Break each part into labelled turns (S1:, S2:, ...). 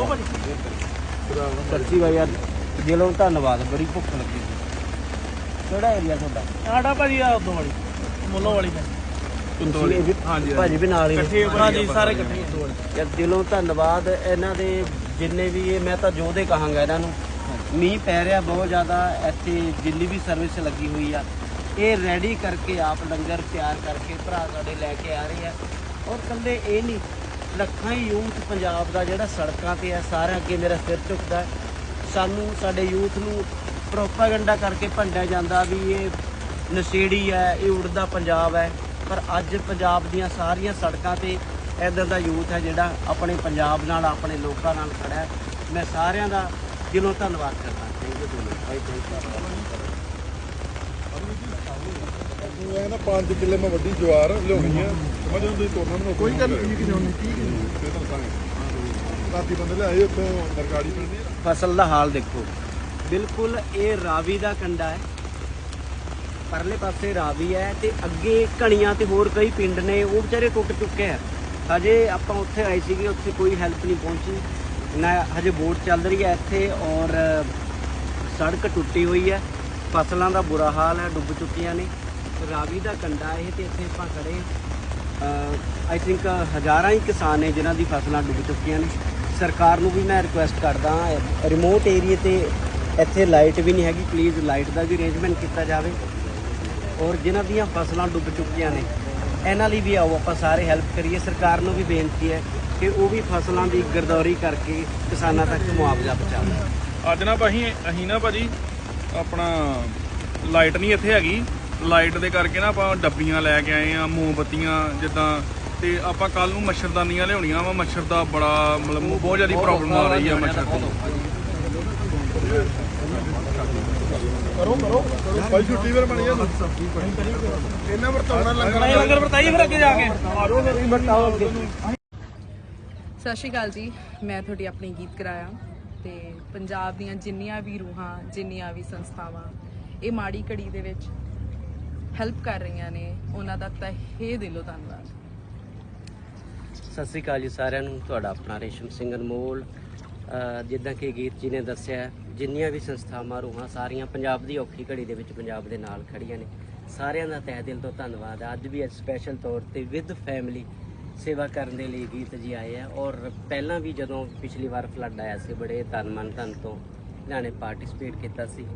S1: ਭਾਜੀ
S2: ਸੱਚੀ ਬਾਈ ਯਾਰ ਦਿਲੋਂ ਧੰਨਵਾਦ ਬੜੀ ਭੁੱਖ ਲੱਗੀ ਸੀ। ਕਿਹੜਾ ਏਰੀਆ ਤੁਹਾਡਾ?
S1: ਸਾਡਾ ਭਾਜੀ ਆ ਉਦੋਂ ਵਾਲੀ ਮੁੱਲੋ ਵਾਲੀ ਦਾ
S2: ਤੁਸੀਂ ਇਹ ਵੀ-
S1: ਹਾਂਜੀ,
S2: ਭਾਜੀ ਵੀ ਨਾਲ ਹੀ ਨੇ।
S1: ਹਾਂਜੀ ਸਾਰੇ ਇਕੱਠੇ ਉਦੋਂ ਵਾਲੀ
S2: ਯਾਰ ਦਿਲੋਂ ਧੰਨਵਾਦ ਇਹਨਾਂ ਦੇ ਜਿੰਨੇ ਵੀ ਇਹ ਮੈਂ ਤਾਂ ਜੋ ਦੇ ਕਹਾਂਗਾ ਇਹਨਾਂ ਨੂੰ। ਮੀਂਹ ਪੈ ਰਿਹਾ ਬਹੁਤ ਜ਼ਿਆਦਾ ਇੱਥੇ ਜਿੰਨੀ ਵੀ ਸਰਵਿਸ ਲੱਗੀ ਹੋਈ ਆ ਇਹ ਰੈਡੀ ਕਰਕੇ ਆਪ ਲੰਗਰ ਤਿਆਰ ਕਰਕੇ ਭਰਾ ਸਾਡੇ ਲੈ ਕੇ ਆ ਰਹੇ ਆ। ਔਰ ਕੱਲੇ ਇਹ ਨਹੀਂ, ਲੱਖਾਂ ਹੀ ਯੂਥ ਪੰਜਾਬ ਦਾ ਜਿਹੜਾ ਸੜਕਾਂ ਤੇ ਆ, ਸਾਰਾ ਅੱਗੇ ਮੇਰਾ ਸਿਰ ਝੁਕਦਾ ਸਾਨੂੰ, ਸਾਡੇ ਯੂਥ ਨੂੰ ਪ੍ਰੋਪਾਗੈਂਡਾ ਕਰਕੇ ਭੰਡਿਆ ਜਾਂਦਾ ਵੀ ਇਹ ਨਸ਼ੇੜੀ ਹੈ, ਇਹ ਉੜਦਾ ਪੰਜਾਬ ਹੈ। ਪਰ ਅੱਜ ਪੰਜਾਬ ਦੀਆਂ ਸਾਰੀਆਂ ਸੜਕਾਂ ਤੇ ਇਦਾਂ ਦਾ ਯੂਥ ਹੈ ਜਿਹੜਾ ਆਪਣੇ ਪੰਜਾਬ ਨਾਲ, ਆਪਣੇ ਲੋਕਾਂ ਨਾਲ ਖੜਾ ਹੈ। ਮੈਂ ਸਾਰਿਆਂ ਦਾ ਦਿਲੋਂ ਧੰਨਵਾਦ ਕਰਦਾ। ਥੈਂਕ ਯੂ ਦੋਨੋਂ ਭਾਈ
S3: ਇਹ ਨਾ 5 ਕਿੱਲੇ ਮੈਂ ਵੱਡੀ ਜਵਾਰ ਲਿਆਉਣੀ ਆ। ਮੈਂ ਜਦੋਂ ਤੁਸੀਂ ਤੋੜਨਾ ਮੈਨੂੰ ਕੋਈ ਗੱਲ ਨਹੀਂ ਕਿ ਨਹੀਂ ਠੀਕ ਹੈ। ਰਾਤੀ ਬੰਦੇ ਲਿਆਏ ਉੱਥੋਂ ਨਰਕਾੜੀ ਪਿੰਡੀ
S2: ਫਸਲ ਦਾ ਹਾਲ ਦੇਖੋ। ਬਿਲਕੁਲ ਇਹ ਰਾਵੀ ਦਾ ਕੰਡਾ ਹੈ। ਪਰਲੇ ਪਾਸੇ ਰਾਵੀ ਹੈ ਤੇ ਅੱਗੇ ਕਣੀਆਂ ਤੇ ਹੋਰ ਕਈ ਪਿੰਡ ਨੇ ਉਹ ਵਿਚਾਰੇ ਟੁੱਟ ਚੁੱਕੇ ਆ। ਹਜੇ ਆਪਾਂ ਉੱਥੇ ਆਏ ਸੀਗੇ ਉੱਥੇ ਕੋਈ ਹੈਲਪ ਨਹੀਂ ਪਹੁੰਚੀ। ਨਾ ਹਜੇ ਬੋਟ ਚੱਲ ਰਹੀ ਹੈ ਇੱਥੇ ਔਰ ਸੜਕ ਟੁੱਟੀ ਹੋਈ ਹੈ। ਫਸਲਾਂ ਦਾ ਬੁਰਾ ਹਾਲ ਹੈ, ਡੁੱਬ ਚੁੱਕੀਆਂ ਨੇ। ਰਾਵੀ ਦਾ ਕੰਡਾ ਇਹ ਤੇ ਇੱਥੇ ਆਪਾਂ ਖੜੇ ਆਈ ਥਿੰਕ ਹਜ਼ਾਰਾਂ ਹੀ ਕਿਸਾਨ ਨੇ ਜਿਨ੍ਹਾਂ ਦੀ ਫਸਲਾਂ ਡੁੱਬ ਚੁੱਕੀਆਂ ਨੇ। ਸਰਕਾਰ ਨੂੰ ਵੀ ਮੈਂ ਰਿਕੁਐਸਟ ਕਰਦਾ ਰਿਮੋਟ ਏਰੀਏ ਤੇ ਇੱਥੇ ਲਾਈਟ ਵੀ ਨਹੀਂ ਹੈਗੀ। ਪਲੀਜ਼ ਲਾਈਟ ਦਾ ਵੀ ਅਰੇਂਜਮੈਂਟ ਕੀਤਾ ਜਾਵੇ। ਔਰ ਜਿਨ੍ਹਾਂ ਦੀਆਂ ਫਸਲਾਂ ਡੁੱਬ ਚੁੱਕੀਆਂ ਨੇ, ਇਹਨਾਂ ਲਈ ਵੀ ਆਓ, ਆਪਾਂ ਸਾਰੇ ਹੈਲਪ ਕਰੀਏ। ਸਰਕਾਰ ਨੂੰ ਵੀ ਬੇਨਤੀ ਹੈ ਕਿ ਉਹ ਵੀ ਫਸਲਾਂ ਦੀ ਗਰਦੌਰੀ ਕਰਕੇ ਕਿਸਾਨਾਂ ਤੱਕ ਮੁਆਵਜ਼ਾ ਪਹੁੰਚਾਵੇ।
S1: ਅੱਜ ਨਾ ਭਾਈ ਅਸੀਂ ਨਾ ਭਾਜੀ ਆਪਣਾ ਲਾਈਟ ਨਹੀਂ ਇੱਥੇ ਹੈਗੀ। ਲਾਈਟ ਦੇ ਕਰਕੇ ਨਾ ਆਪਾਂ ਡੱਬੀਆਂ ਲੈ ਕੇ ਆਏ ਆ ਮੋਮਬੱਤੀਆਂ ਜਿੱਦਾਂ। ਤੇ ਆਪਾਂ ਕੱਲ ਨੂੰ ਮੱਛਰਦਾਨੀਆਂ ਲਿਆਉਣੀਆਂ ਵਾ ਮੱਛਰ ਦਾ ਬੜਾ ਮਤਲਬ ਬਹੁਤ ਜ਼ਿਆਦਾ ਪ੍ਰੋਬਲਮ ਆ ਰਹੀ ਆ ਮੱਛਰ ਦੀ।
S3: ਕਰੋ ਕਰੋ ਭਾਈ ਛੁੱਟੀ ਫਿਰ ਬਣੀ ਆ ਇਹਨਾਂ ਵਰਤਾਉਣਾ ਲੰਗਰ
S1: ਲੰਗਰ ਵਰਤਾਈਏ ਫਿਰ ਅੱਗੇ ਜਾ ਕੇ।
S4: ਸਤਿ ਸ਼੍ਰੀ ਅਕਾਲ ਜੀ ਮੈਂ ਤੁਹਾਡੀ ਆਪਣੀ ਗੀਤ ਕਰਾਇਆ ਤੇ ਪੰਜਾਬ ਦੀਆਂ ਜਿੰਨੀਆਂ ਵੀ ਰੂਹਾਂ, ਜਿੰਨੀਆਂ ਵੀ ਸੰਸਥਾਵਾਂ, ਇਹ ਮਾੜੀ ਘੜੀ ਦੇ ਵਿੱਚ ਹੈਲਪ ਕਰ ਰਹੀਆਂ ਨੇ, ਉਹਨਾਂ ਦਾ ਤਹਿ ਦਿਲੋਂ ਧੰਨਵਾਦ।
S2: ਸਤਿ ਸ੍ਰੀ ਅਕਾਲ ਜੀ ਸਾਰਿਆਂ ਨੂੰ, ਤੁਹਾਡਾ ਆਪਣਾ ਰੇਸ਼ਮ ਸਿੰਘ ਅਨਮੋਲ। ਜਿੱਦਾਂ ਕਿ ਗੀਤ ਜੀ ਨੇ ਦੱਸਿਆ, ਜਿੰਨੀਆਂ ਵੀ ਸੰਸਥਾਵਾਂ, ਰੂਹਾਂ ਸਾਰੀਆਂ ਪੰਜਾਬ ਦੀ ਔਖੀ ਘੜੀ ਦੇ ਵਿੱਚ ਪੰਜਾਬ ਦੇ ਨਾਲ ਖੜੀਆਂ ਨੇ। ਸਾਰਿਆਂ ਦਾ ਤਹਿ ਦਿਲ ਤੋਂ ਧੰਨਵਾਦ। ਹੈ। ਅੱਜ ਵੀ ਅੱਜ ਸਪੈਸ਼ਲ ਤੌਰ ਤੇ ਵਿਦ ਫੈਮਿਲੀ ਸੇਵਾ ਕਰਨ ਦੇ ਲਈ ਗੀਤ ਜੀ ਆਏ ਆ। ਔਰ ਪਹਿਲਾਂ ਵੀ ਜਦੋਂ ਪਿਛਲੀ ਵਾਰ ਫਲੱਡ ਆਇਆ ਸੀ, ਬੜੇ ਤਨ ਮਨ ਧਨ ਤੋਂ ਇਹਨਾਂ ਨੇ ਪਾਰਟਿਸਿਪੇਟ ਕੀਤਾ ਸੀ।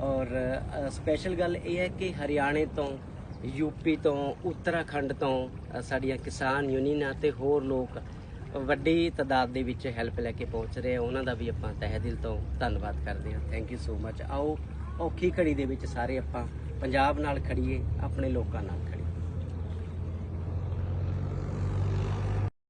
S2: ਔਰ ਸਪੈਸ਼ਲ ਗੱਲ ਇਹ ਹੈ ਕਿ ਹਰਿਆਣੇ ਤੋਂ ਯੂਪੀ ਤੋਂ, ਉੱਤਰਾਖੰਡ ਤੋਂ ਸਾਡੀਆਂ ਕਿਸਾਨ ਯੂਨੀਅਨਾਂ ਤੇ ਹੋਰ ਲੋਕ ਵੱਡੀ ਤਦਾਦ ਦੇ ਵਿੱਚ ਹੈਲਪ ਲੈ ਕੇ ਪਹੁੰਚ ਰਹੇ ਆ। ਉਹਨਾਂ ਦਾ ਵੀ ਆਪਾਂ ਤਹਿ ਦਿਲ ਤੋਂ ਧੰਨਵਾਦ ਕਰਦੇ ਹਾਂ। ਥੈਂਕ ਯੂ ਸੋ ਮਚ ਆਓ, ਔਖੀ ਘੜੀ ਦੇ ਵਿੱਚ ਸਾਰੇ ਆਪਾਂ ਪੰਜਾਬ ਨਾਲ ਖੜੀਏ, ਆਪਣੇ ਲੋਕਾਂ ਨਾਲ ਖੜੀਏ।